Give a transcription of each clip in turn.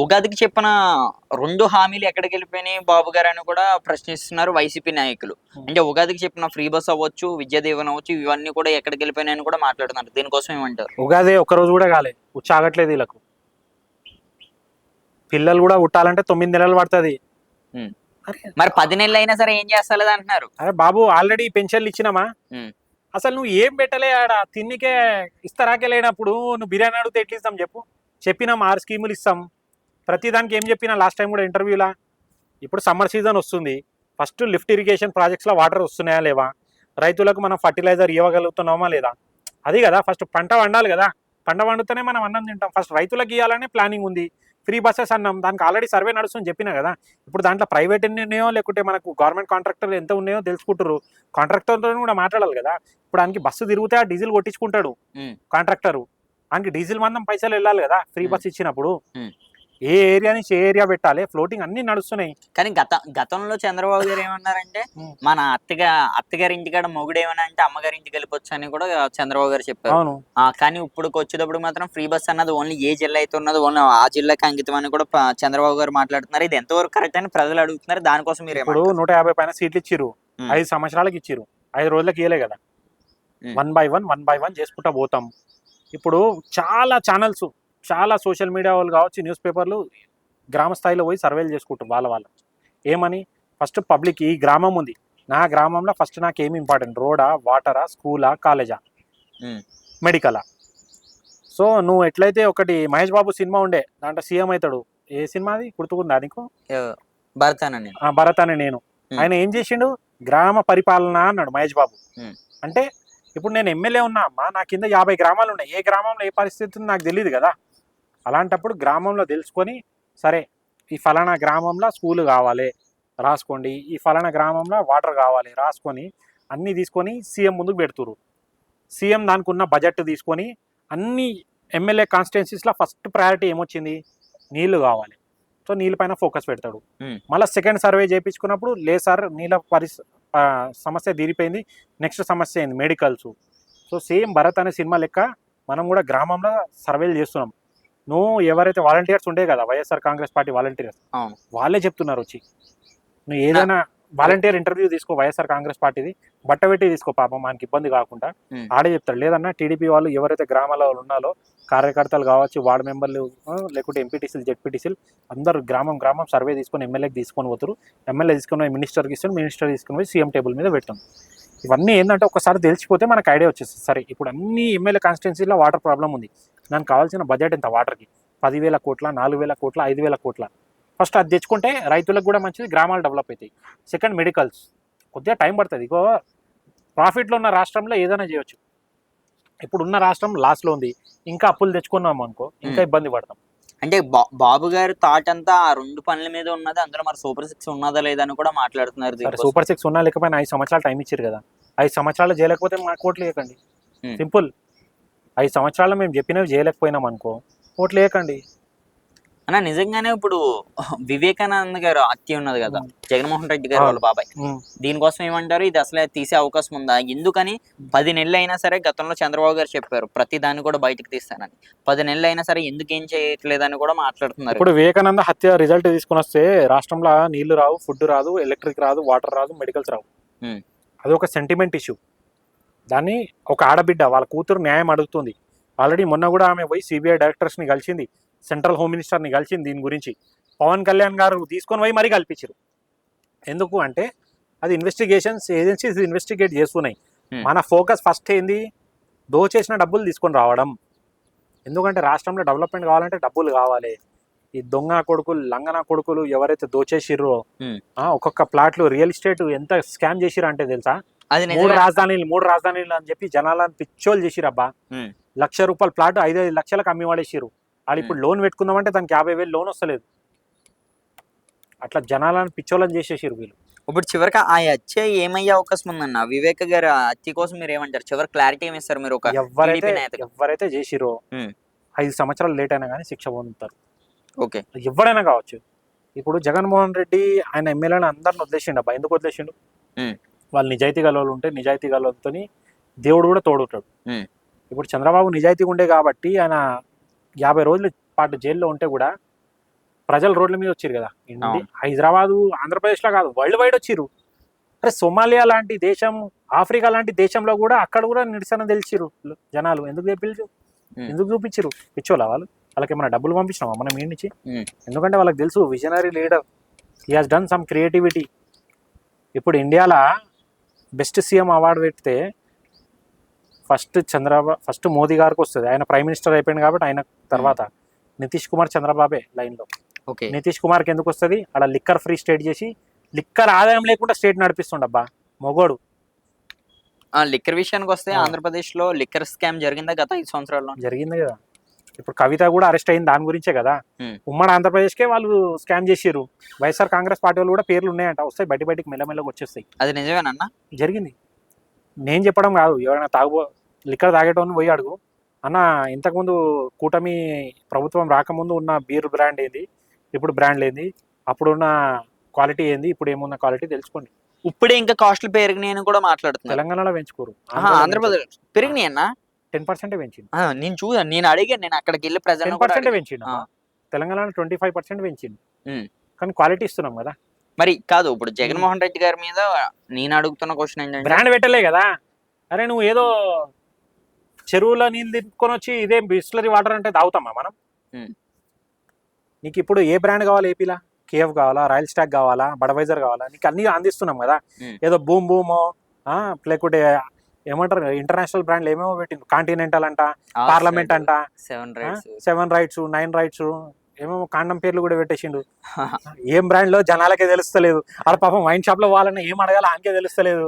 ఉగాదికి చెప్పిన రెండు హామీలు ఎక్కడికి వెళ్ళిపోయినాయి బాబు గారు అని కూడా ప్రశ్నిస్తున్నారు వైసీపీ నాయకులు. Hmm. అంటే ఉగాదికి చెప్పిన ఫ్రీ బస్ అవ్వచ్చు విద్యా దీవెన అవ్వచ్చు ఇవన్నీ కూడా ఎక్కడికి వెళ్ళిపోయినాయి అని కూడా మాట్లాడుతున్నారు. దీనికోసం ఏమంటారు? ఉగాది ఒక్క రోజు కూడా కాలే. ఉచ్చాగట్లేదు వీళ్ళకు. పిల్లలు కూడా పుట్టాలంటే తొమ్మిది నెలలు పడుతుంది. అరే మరి పది నెలలు అయినా సరే ఏం చేస్తలేదు అంటున్నారు? అరే బాబు ఆల్రెడీ పెన్షన్లు ఇచ్చినామా? ఉమ్. అసలు నువ్వు ఏం పెట్టలే ఆడ? తిన్నికే ఇస్తారాకే లేనప్పుడు నువ్వు బిర్యానీ అడిగితే ఎట్లా ఇస్తాం చెప్పు? చెప్పినాం ఆరు స్కీములు ఇస్తాం. ప్రతి దానికి ఏం చెప్పినా లాస్ట్ టైం కూడా ఇంటర్వ్యూలా ఇప్పుడు సమ్మర్ సీజన్ వస్తుంది. ఫస్ట్ లిఫ్ట్ ఇరిగేషన్ ప్రాజెక్ట్స్లో వాటర్ వస్తున్నాయా లేవా? రైతులకు మనం ఫర్టిలైజర్ ఇవ్వగలుగుతున్నామా లేదా? అది కదా ఫస్ట్ పంట వండాలి కదా. పంట వండుతూనే మనం అన్నం తింటాం. ఫస్ట్ రైతులకు ఇవ్వాలనే ప్లానింగ్ ఉంది. ఫ్రీ బస్సెస్ అన్నాం దానికి ఆల్రెడీ సర్వే నడుస్తుంది చెప్పినా కదా. ఇప్పుడు దాంట్లో ప్రైవేట్ ఎన్ని ఉన్నాయో లేకుంటే మనకు గవర్నమెంట్ కాంట్రాక్టర్ ఎంత ఉన్నాయో తెలుసుకుంటారు కాంట్రాక్టర్తో కూడా మాట్లాడాలి కదా. ఇప్పుడు ఆయనకి బస్సు తిరిగితే ఆ డీజిల్ కొట్టించుకుంటాడు. కాంట్రాక్టర్ ఆయనకి డీజిల్ మందం పైసలు వెళ్ళాలి కదా. ఫ్రీ. బస్ ఇచ్చినప్పుడు. ఏ ఏరియా నుంచి ఏ ఏరియా పెట్టాలి? ఫ్లోటింగ్ అన్ని నడుస్తున్నాయి. కానీ గత గతంలో చంద్రబాబు గారు ఏమన్నారంటే. మన అత్తగా అత్తగారి ఇంటికాడ మొగుడు ఏమన్నా అంటే అమ్మగారి ఇంటికి వెళ్ళిపోవచ్చు అని కూడా చంద్రబాబు గారు చెప్పారు. కానీ ఇప్పుడు వచ్చేటప్పుడు మాత్రం ఫ్రీ బస్ అన్నది ఓన్లీ ఏ జిల్లా అయితే ఉన్నదో ఓన్లీ ఆ జిల్లాకి అంకితం అని కూడా చంద్రబాబు గారు మాట్లాడుతున్నారు. ఇది ఎంతవరకు కరెక్ట్ అని ప్రజలు అడుగుతున్నారు. దానికోసం మీరు ఇప్పుడు? నూట యాభై పైన సీట్లు ఇచ్చిర్రు. ఉమ్. ఐదు సంవత్సరాలకి ఇచ్చిర్రు. ఐదు రోజులకి ఇవ్వలే కదా. One by one one by one చేసుకుంటా పోతాం. ఇప్పుడు చాలా ఛానల్స్ చాలా సోషల్ మీడియా వాళ్ళు కావచ్చు న్యూస్ పేపర్లు గ్రామ స్థాయిలో పోయి సర్వేలు చేసుకుంటారు వాళ్ళ వాళ్ళు. ఏమని? ఫస్ట్ పబ్లిక్ ఈ గ్రామం ఉంది. నా గ్రామంలో ఫస్ట్ నాకు ఏమి ఇంపార్టెంట్? రోడా వాటరా స్కూలా కాలేజా. మెడికలా. సో నువ్వు ఎట్లయితే ఒకటి మహేష్ బాబు సినిమా ఉండే దాంట్లో సీఎం అవుతాడు ఏ సినిమాది గుర్తుకుందా నీకు? ఏ- భరతాన నేను ఆ, భరత్ అనే నేను. ఆయన ఏం చేసిండు? గ్రామ పరిపాలన అన్నాడు మహేష్ బాబు. అంటే ఇప్పుడు నేను ఎమ్మెల్యే ఉన్నా అమ్మా నా కింద యాభై గ్రామాలు ఉన్నాయి. ఏ గ్రామంలో ఏ పరిస్థితి నాకు తెలియదు కదా. అలాంటప్పుడు గ్రామంలో తెలుసుకొని సరే ఈ ఫలానా గ్రామంలో స్కూల్ కావాలి రాసుకోండి. ఈ ఫలానా గ్రామంలో వాటర్ కావాలి రాసుకొని అన్నీ తీసుకొని సీఎం ముందుకు పెడుతురు సీఎం దానికి ఉన్న బడ్జెట్ తీసుకొని అన్ని ఎమ్మెల్యే కాన్స్టిట్యున్సీస్లో ఫస్ట్ ప్రయారిటీ ఏమొచ్చింది? నీళ్ళు కావాలి. సో నీళ్ళ పైన ఫోకస్ పెడతాడు. మళ్ళీ సెకండ్ సర్వే చేయించుకున్నప్పుడు లేదు సార్ నీళ్ళ పరిస్ సమస్య తీరిపోయింది. నెక్స్ట్ సమస్య అయింది మెడికల్స్. సో సేమ్ భరత్ అనే సినిమా లెక్క మనం కూడా గ్రామంలో సర్వేలు చేస్తున్నాం. నువ్వు ఎవరైతే వాలంటీర్స్ ఉండే కదా వైఎస్ఆర్ కాంగ్రెస్ పార్టీ వాలంటీర్స్. వాళ్ళే చెప్తున్నారు వచ్చి. నువ్వు ఏదైనా వాలంటీర్ ఇంటర్వ్యూ తీసుకో వైఎస్ఆర్ కాంగ్రెస్ పార్టీది బట్ట పెట్టి తీసుకో పాపం మనకి ఇబ్బంది కాకుండా. ఆడే చెప్తాడు లేదన్నా టీడీపీ వాళ్ళు ఎవరైతే గ్రామాల్లో ఉన్నారో కార్యకర్తలు కావచ్చు వార్డు మెంబర్లు లేకుంటే ఎంపీటీసీలు జెడ్పీటీసీలు అందరూ గ్రామం గ్రామం సర్వే తీసుకొని ఎమ్మెల్యేకి తీసుకొని పోతారు. ఎమ్మెల్యే తీసుకొని పోయి మినిస్టర్కి ఇస్తాడు మినిస్టర్ తీసుకొని పోయి సీఎం టేబుల్ మీద పెడతాం. ఇవన్నీ ఏంటంటే ఒకసారి తెలిసిపోతే మనకు ఐడియా వచ్చేస్తుంది. సరే ఇప్పుడు అన్ని ఎమ్మెల్యే కాన్స్టిట్యున్సీలో వాటర్ ప్రాబ్లం ఉంది. దానికి కావాల్సిన బడ్జెట్ ఎంత? వాటర్కి పదివేల కోట్ల నాలుగు వేల కోట్ల ఐదు వేల కోట్ల. ఫస్ట్ అది తెచ్చుకుంటే రైతులకు కూడా మంచిది గ్రామాలు డెవలప్ అవుతాయి. సెకండ్ మెడికల్స్ కొద్దిగా టైం పడుతుంది. ఇగో ప్రాఫిట్లో ఉన్న రాష్ట్రంలో ఏదైనా చేయొచ్చు. ఇప్పుడు ఉన్న రాష్ట్రం లాస్లో ఉంది. ఇంకా అప్పులు తెచ్చుకున్నాం అనుకో ఇంకా. ఇబ్బంది పడతాం. అంటే బా- బాబు గారి థాట్ అంతా ఆ రెండు పనుల మీద ఉన్నది అందులో మరి సూపర్ సిక్స్ ఉన్నదా లేదా అని కూడా మాట్లాడుతున్నారు. సూపర్ సిక్స్ ఉన్నా లేకపోయినా ఐదు సంవత్సరాలు టైం ఇచ్చారు కదా. ఐదు సంవత్సరాలు చేయలేకపోతే మాకు ఓట్లు వేయకండి. Hmm. సింపుల్ ఐదు సంవత్సరాలు మేము చెప్పినవి చేయలేకపోయినాం అనుకో ఓట్లు వేయకండి. అన్న నిజంగానే ఇప్పుడు వివేకానంద గారు హత్య ఉన్నది కదా జగన్మోహన్ రెడ్డి గారు వాళ్ళ బాబాయ్. దీనికోసం ఏమంటారు? ఇది అసలే తీసే అవకాశం ఉందా? ఎందుకని పది నెలలు అయినా సరే గతంలో చంద్రబాబు గారు చెప్పారు ప్రతి దాన్ని కూడా బయటకు తీస్తానని. పది నెలలు అయినా సరే ఎందుకు ఏం చేయట్లేదని కూడా మాట్లాడుతున్నారు. ఇప్పుడు వివేకానంద హత్య రిజల్ట్ తీసుకుని వస్తే రాష్ట్రంలో నీళ్ళు రావు ఫుడ్ రాదు ఎలక్ట్రిక్ రాదు వాటర్ రాదు మెడికల్స్ రావు. అది ఒక సెంటిమెంట్ ఇష్యూ దాన్ని ఒక ఆడబిడ్డ వాళ్ళ కూతురు న్యాయం అడుగుతుంది. ఆల్రెడీ మొన్న కూడా ఆమె పోయి సిబిఐ డైరెక్టర్స్ని కలిసింది సెంట్రల్ హోమ్ మినిస్టర్ని కలిసింది దీని గురించి. పవన్ కళ్యాణ్ గారు తీసుకొని పోయి మరీ కల్పించారు ఎందుకు అంటే అది ఇన్వెస్టిగేషన్స్ ఏజెన్సీస్ ఇన్వెస్టిగేట్ చేస్తున్నాయి. మన ఫోకస్ ఫస్ట్ ఏంది? దోచేసిన డబ్బులు తీసుకొని రావడం. ఎందుకంటే రాష్ట్రంలో డెవలప్మెంట్ కావాలంటే డబ్బులు కావాలి. ఈ దొంగ కొడుకులు లంగన కొడుకులు ఎవరైతే దోచేసిర్రో ఒక్కొక్క ప్లాట్లు రియల్ ఎస్టేట్ ఎంత స్కామ్ చేసిరు అంటే తెలుసా? అది మూడు రాజధానులు మూడు రాజధానులు అని చెప్పి జనాలను పిచ్చోలు చేసిరబ్బా. లక్ష రూపాయల ప్లాట్ ఐదు ఐదు లక్షలకు అమ్మి వాడేసిరు వాళ్ళు ఇప్పుడు లోన్ పెట్టుకుందామంటే దానికి యాభై వేలు లోన్ వస్తలేదు. అట్లా జనాలను పిచ్చోళ్ళని చేసేసిరు వీళ్ళు. ఇప్పుడు చివరికి ఆ హత్య ఏమయ్యే అవకాశం ఉందన్న? వివేక్ గారు హత్య కోసం మీరు ఏమంటారు? చివరి క్లారిటీ ఏమి ఇస్తారు మీరు ఒక ఎవరైతే. ఎవరైతే చేసిరో. ఐదు సంవత్సరాలు లేట్ అయినా కానీ శిక్ష పొందుతారు. ఓకే. ఎవరైనా కావచ్చు. ఇప్పుడు జగన్మోహన్ రెడ్డి ఆయన ఎమ్మెల్యేని అందరిని వదిలేసిండు అబ్బా ఎందుకు వదిలేసిండు. వాళ్ళు నిజాయితీ గలవాళ్ళు ఉంటే నిజాయితీ గలతో దేవుడు కూడా తోడుంటాడు. Hmm. ఇప్పుడు చంద్రబాబు నిజాయితీగా ఉండే కాబట్టి ఆయన యాభై రోజుల పాటు జైల్లో ఉంటే కూడా ప్రజలు రోడ్ల మీద వచ్చారు కదా. హైదరాబాదు ఆంధ్రప్రదేశ్లో కాదు వరల్డ్ వైడ్ వచ్చిర్రు అరే సొమాలియా లాంటి దేశం ఆఫ్రికా లాంటి దేశంలో కూడా అక్కడ కూడా నిరసన తెలిసిరు జనాలు. ఎందుకు తెప్పించు. ఎందుకు చూపించారు పిచ్చోలా వాళ్ళు? వాళ్ళకి ఏమైనా డబ్బులు పంపించినామా మనం ఈ నుంచి. ఎందుకంటే వాళ్ళకి తెలుసు visionary leader he has done some creativity ఇప్పుడు ఇండియాలో బెస్ట్ సీఎం అవార్డు పెడితే ఫస్ట్ చంద్రబాబు ఫస్ట్ మోదీ గారికి వస్తుంది. ఆయన ప్రైమ్ మినిస్టర్ అయిపోయింది కాబట్టి ఆయన తర్వాత. నితీష్ కుమార్ చంద్రబాబే లైన్లో. ఓకే. నితీష్ కుమార్కి ఎందుకు వస్తుంది? అలా లిక్కర్ ఫ్రీ స్టేట్ చేసి లిక్కర్ ఆదాయం లేకుండా స్టేట్ నడిపిస్తుండబ్బా మొగోడు. ఆ లిక్కర్ విషయానికి వస్తే ఆ. ఆంధ్రప్రదేశ్లో లిక్కర్ స్కామ్ జరిగిందా గత ఐదు సంవత్సరాల్లో? జరిగింది కదా. ఇప్పుడు కవిత కూడా అరెస్ట్ అయింది దాని గురించే కదా. ఉమ్మడి ఆంధ్రప్రదేశ్కే వాళ్ళు స్కామ్ చేసిర్రు. వైఎస్ఆర్ కాంగ్రెస్ పార్టీ వాళ్ళు కూడా పేర్లు ఉన్నాయంట. వస్తాయి బయట బయటికి మెల్లమెల్లగా వచ్చేస్తాయి. అది నిజమేనన్నా జరిగింది. నేను చెప్పడం కాదు ఎవరైనా తాగు లిక్కర్ తాగేటోని పోయి అడుగు. అన్న ఇంతకుముందు కూటమి ప్రభుత్వం రాకముందు ఉన్న బీర్ బ్రాండ్ ఏంది? ఇప్పుడు బ్రాండ్ ఏంది? అప్పుడున్న క్వాలిటీ ఏంది? ఇప్పుడు ఏమున్న క్వాలిటీ తెలుసుకోండి. ఇప్పుడే ఇంకా కాస్ట్లు పెరిగినాయి అని కూడా మాట్లాడుతున్నారు. తెలంగాణలో పెంచుకోరు. ఆంధ్రప్రదేశ్. పెరిగినాయి అన్న టెన్ పర్సెంట్ పెంచింది ఆ, నేను చూసాను నేను అడిగాను. నేను అక్కడికి వెళ్ళి టెన్ పర్సెంట్. పెంచిండు. ఆ. తెలంగాణలో ట్వంటీ ఫైవ్ పర్సెంట్ పెంచింది ఉమ్. కానీ క్వాలిటీ ఇస్తున్నాం కదా. మరి కాదు ఇప్పుడు జగన్మోహన్ రెడ్డి గారి మీద నేను అడుగుతున్న క్వశ్చన్ ఏంటంటే బ్రాండ్ పెట్టలే కదా. అరే నువ్వు ఏదో చెరువులో నీళ్ళు తిప్పుకొని వచ్చి ఇదే బిస్లరీ వాటర్ అంటే తాగుతామా మనం. నీకు ఇప్పుడు ఏ బ్రాండ్ కావాలి ఏపీలా? కేఎఫ్ కావాలా? రాయల్ స్టాక్ కావాలా? బడవైజర్ కావాలా? నీకు అన్ని అందిస్తున్నాం కదా. ఏదో బూమ్ బూమో లేకుంటే ఏమంటారు ఇంటర్నేషనల్ బ్రాండ్లు ఏమేమో పెట్టింది కాంటినెంటల్ అంట పార్లమెంట్ అంట seven rights seven rights nine rights ఏమేమో కాండం పేర్లు కూడా పెట్టేసిండు ఏం బ్రాండ్లో జనాలకే తెలుస్తలేదు. అక్కడ పాపం వైన్ షాప్లో వాళ్ళని ఏం అడగాలో ఆమెకే తెలుస్తలేదు.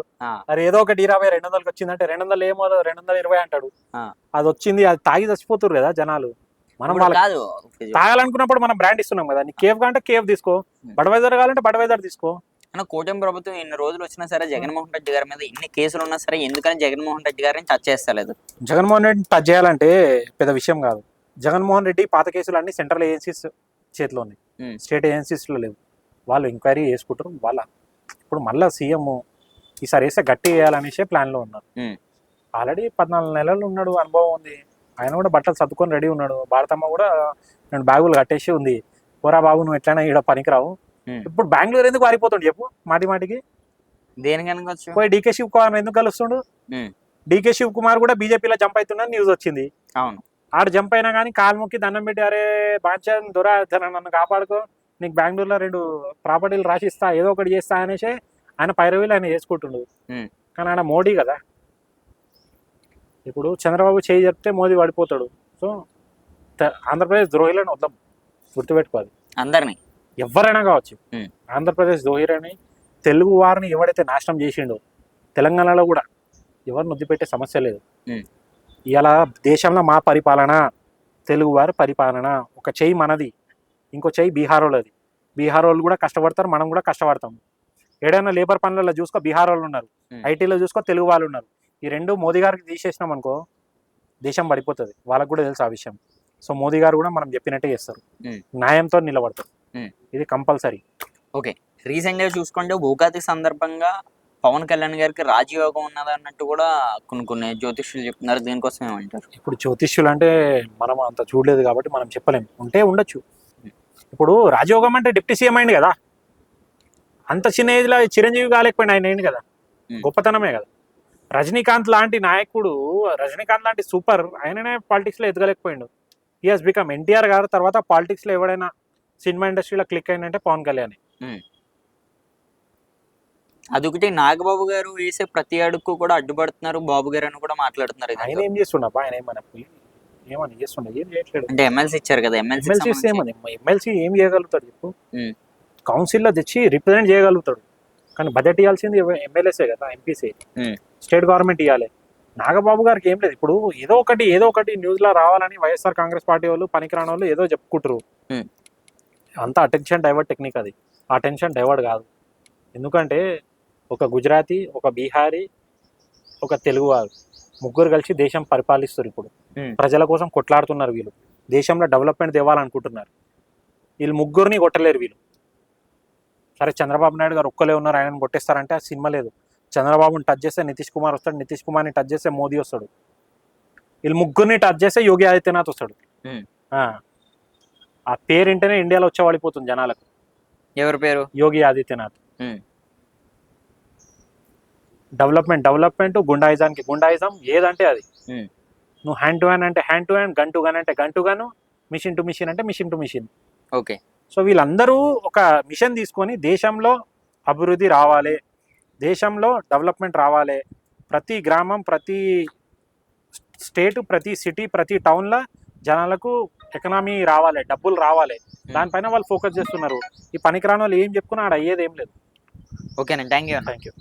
అరే ఏదో ఒకటి ఇరవై రెండు వందలకి వచ్చిందంటే రెండు వందలు ఏమో రెండు వందల ఇరవై అంటాడు. అది వచ్చింది అది తాగి చచ్చిపోతురు కదా జనాలు. మనం వాళ్ళకి కాదు తాగాలనుకున్నప్పుడు మనం బ్రాండ్ ఇస్తున్నాం కదా. నీ కేఫ్ కావాలంటే కేఫ్ తీసుకో. బడవైజర్ కావాలంటే బడవైజర్ తీసుకో. అన్న కూటమి ప్రభుత్వం ఇన్ని రోజులు వచ్చినా సరే జగన్మోహన్ రెడ్డి గారి మీద ఇన్ని కేసులు ఉన్నా సరే ఎందుకని జగన్మోహన్ రెడ్డి గారిని టచ్ చేస్తలేదు? జగన్మోహన్ రెడ్డి టచ్ చేయాలంటే పెద్ద విషయం కాదు. జగన్మోహన్ రెడ్డి పాత కేసులు అన్ని సెంట్రల్ ఏజెన్సీస్ చేతిలో ఉన్నాయి. స్టేట్ ఏజెన్సీస్లో లేవు. వాళ్ళు ఎంక్వైరీ చేసుకుంటారు. వాళ్ళ ఇప్పుడు మళ్ళా సీఎం ఈసారి వేస్తే గట్టి వేయాలనేసే ప్లాన్లో ఉన్నారు. ఆల్రెడీ పద్నాలుగు నెలలు ఉన్నాడు అనుభవం ఉంది. ఆయన కూడా బట్టలు సర్దుకొని రెడీ ఉన్నాడు. భారతమ్మ కూడా నేను బ్యాగులు కట్టేసి ఉంది. పోరా బాబు నువ్వు ఎట్లయినా ఈడ పనికిరావు. ఇప్పుడు బెంగళూరు ఎందుకు పారిపోతుండు చెప్పు? మాటి మాటికి. దేని కనుకొచ్చు పోయి డీకే శివ్ కుమార్ ఎందుకు కలుస్తుండు. డీకే శివ్ కుమార్ కూడా బీజేపీలో జంప్ అవుతున్నా న్యూస్ వచ్చింది. అవును. ఆడు జంప్ అయినా కానీ కాలు మొక్కి దండం పెట్టి అరే బాంచా దొరా నన్ను కాపాడుకో. నీకు బెంగళూరులో రెండు ప్రాపర్టీలు రాసిస్తా ఏదో ఒకటి చేస్తా అనేసి ఆయన పైరవీలు ఆయన చేసుకుంటుండు. ఉమ్. కానీ ఆయన మోడీ కదా. ఇప్పుడు చంద్రబాబు చేయి చెప్తే మోదీ పడిపోతాడు సో ఆంధ్రప్రదేశ్ ద్రోహిలను వద్దాం గుర్తుపెట్టుకోవాలి. అందరినీ. ఎవరైనా కావచ్చు. ఆంధ్రప్రదేశ్ ద్రోహిలని తెలుగు వారిని ఎవడైతే నాశనం చేసిండో తెలంగాణలో కూడా ఎవరిని వదిలిపెట్టే సమస్య లేదు. ఇలా దేశంలో మా పరిపాలన తెలుగు వారి పరిపాలన ఒక చెయ్యి మనది ఇంకో చెయ్యి బీహార్ వాళ్ళది బీహార్ వాళ్ళు కూడా కష్టపడతారు మనం కూడా కష్టపడతాం ఏడైనా లేబర్ పనులలో చూసుకో బీహార్ వాళ్ళు ఉన్నారు. ఐటీలో చూసుకో తెలుగు వాళ్ళు ఉన్నారు ఈ రెండు మోదీ గారికి తీసేసినాం అనుకో దేశం పడిపోతుంది వాళ్ళకు కూడా తెలుసు ఆ విషయం సో మోదీ గారు కూడా మనం చెప్పినట్టే చేస్తారు. న్యాయంతో నిలబడతారు. ఇది కంపల్సరీ. ఓకే. రీసెంట్గా చూసుకుంటే ఉగాది సందర్భంగా పవన్ కళ్యాణ్ గారికి రాజయోగం ఉన్నది అన్నట్టు కూడా కొన్ని కొన్ని జ్యోతిష్యులు చెప్తున్నారు. దీనికోసం ఏమంటారు? ఇప్పుడు జ్యోతిష్యులు అంటే మనం అంత చూడలేదు కాబట్టి మనం చెప్పలేం. ఉంటే ఉండొచ్చు. ఇప్పుడు రాజయోగం అంటే డిప్యూటీ సీఎం అయింది కదా? అంత చిన్న ఏజ్లో చిరంజీవి కాలేకపోయినా ఆయన అయింది కదా? Hmm. గొప్పతనమే కదా. రజనీకాంత్ లాంటి నాయకుడు రజనీకాంత్ లాంటి సూపర్ ఆయననే పాలిటిక్స్లో ఎదగలేకపోయిండు. ఈ హాస్ బికమ్ ఎన్టీఆర్ గారు తర్వాత పాలిటిక్స్లో ఎవడైనా సినిమా ఇండస్ట్రీలో క్లిక్ అయిందంటే పవన్ కళ్యాణ్. అదొకటి. నాగబాబు గారు వేసే ప్రతి అడుగు కూడా అడ్డుపడుతున్నారు. బాబు గారు అని కూడా మాట్లాడుతున్నారు ఆయన. ఏం చేస్తుండబ్బా ఆయన ఏమన్నా ఏమని చేస్తుండ? ఏం చేయట్లేడు. అంటే ఎమ్మెల్సీ ఇచ్చారు కదా. ఎమ్మెల్సీ ఎమ్మెల్సీ ఏమని ఎమ్మెల్సీ ఏం చేయగలుగుతాడు చెప్పు. కౌన్సిల్లో తెచ్చి రిప్రజెంట్ చేయగలుగుతాడు. కానీ బడ్జెట్ ఇవ్వాల్సింది ఎమ్మెల్యేసే కదా ఎంపీసీ. స్టేట్ గవర్నమెంట్ ఇవ్వాలి నాగబాబు గారికి ఏం లేదు. ఇప్పుడు ఏదో ఒకటి ఏదో ఒకటి న్యూస్లో రావాలని వైఎస్ఆర్ కాంగ్రెస్ పార్టీ వాళ్ళు పనికిరాని వాళ్ళు ఏదో చెప్పుకుంటారు. అంత అటెన్షన్ డైవర్ట్ టెక్నిక్ అది. ఆ టెన్షన్ డైవర్ట్ కాదు. ఎందుకంటే ఒక గుజరాతీ ఒక బీహారీ ఒక తెలుగు వారు ముగ్గురు కలిసి దేశం పరిపాలిస్తారు ఇప్పుడు. ప్రజల కోసం కొట్లాడుతున్నారు వీళ్ళు. దేశంలో డెవలప్మెంట్ తేవాలనుకుంటున్నారు. వీళ్ళు ముగ్గురిని కొట్టలేరు వీళ్ళు. సరే చంద్రబాబు నాయుడు గారు ఒక్కలే ఉన్నారు ఆయనను కొట్టేస్తారంటే ఆ సినిమా లేదు. చంద్రబాబుని టచ్ చేస్తే నితీష్ కుమార్ వస్తాడు నితీష్ కుమార్ని టచ్ చేస్తే మోదీ వస్తాడు. వీళ్ళు ముగ్గురిని టచ్ చేస్తే యోగి ఆదిత్యనాథ్ వస్తాడు. ఆ. పేరింటనే ఇండియాలో వచ్చేవాడిపోతుంది జనాలకు ఎవరి పేరు యోగి ఆదిత్యనాథ్. డెవలప్మెంట్ డెవలప్మెంట్ గుండాయిజానికి గుండాయిజం ఏదంటే అది. నువ్వు హ్యాండ్ టు హ్యాండ్ అంటే hand to hand gun to gun అంటే gun to gun mission to mission అంటే mission to mission okay so వీళ్ళందరూ ఒక మిషన్ తీసుకొని దేశంలో అభివృద్ధి రావాలి దేశంలో డెవలప్మెంట్ రావాలి ప్రతి గ్రామం ప్రతి స్టేట్ ప్రతి సిటీ ప్రతి టౌన్లో జనాలకు ఎకనామీ రావాలి డబ్బులు రావాలి. దానిపైన వాళ్ళు ఫోకస్ చేస్తున్నారు. ఈ పనికిరాని వాళ్ళు ఏం చెప్పుకున్నా ఆడ అయ్యేది ఏం లేదు. ఓకేనండి థ్యాంక్ యూ థ్యాంక్ యూ.